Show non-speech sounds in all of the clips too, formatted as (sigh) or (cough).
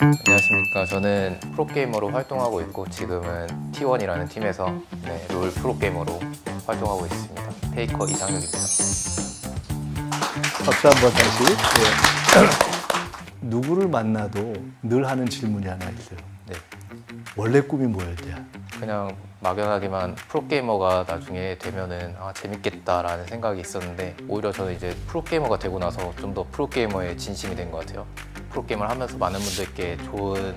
안녕하십니까. 저는 프로게이머로 활동하고 있고 지금은 T1이라는 팀에서 네, 롤 프로게이머로 활동하고 있습니다. 페이커 이상혁입니다. 박수 한번 다시. 예. (clears throat) 누구를 만나도 늘 하는 질문이 하나 있어요. 네, 원래 꿈이 뭐였냐? 그냥 막연하게만 프로게이머가 나중에 되면은 아, 재밌겠다라는 생각이 있었는데 오히려 저는 이제 프로게이머가 되고 나서 좀 더 프로게이머에 진심이 된 것 같아요. 프로게이머를 하면서 많은 분들께 좋은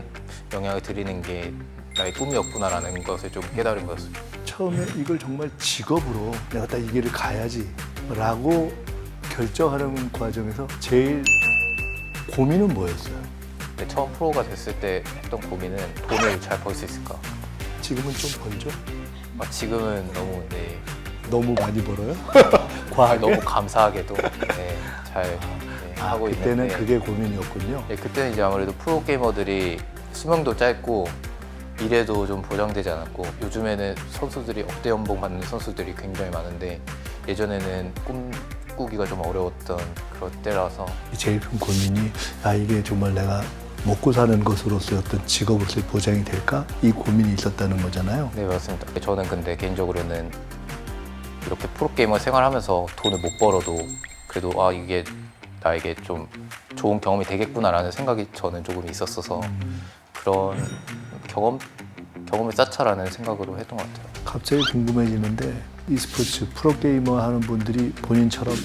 영향을 드리는 게 나의 꿈이었구나라는 것을 좀 깨달은 거였어요. 처음에 이걸 정말 직업으로 내가 딱 이 길을 가야지 라고 결정하는 과정에서 제일 고민은 뭐였어요? 근데 처음 프로가 됐을 때 했던 고민은 돈을 잘 벌 수 있을까? 지금은 좀 벌죠? 아, 지금은 너무 네, 너무 많이 벌어요? 아, 과하게? 너무 감사하게도 네, 잘 네, 아, 하고 그때는 있는데 그게 고민이었군요. 네, 그때는 이제 아무래도 프로 게이머들이 수명도 짧고 미래도 좀 보장되지 않았고 요즘에는 선수들이 억대 연봉 받는 선수들이 굉장히 많은데 예전에는 꿈꾸기가 좀 어려웠던 그런 때라서 제일 큰 고민이 아 이게 정말 내가 먹고 사는 것으로서의 어떤 직업으로서의 보장이 될까? 이 고민이 있었다는 거잖아요. 네 맞습니다. 저는 근데 개인적으로는 이렇게 프로게이머 생활하면서 돈을 못 벌어도 그래도 아 이게 나에게 좀 좋은 경험이 되겠구나라는 생각이 저는 조금 있었어서 그런 경험 경험을 쌓자라는 생각으로 했던 것 같아요. 갑자기 궁금해지는데 e스포츠 프로게이머 하는 분들이 본인처럼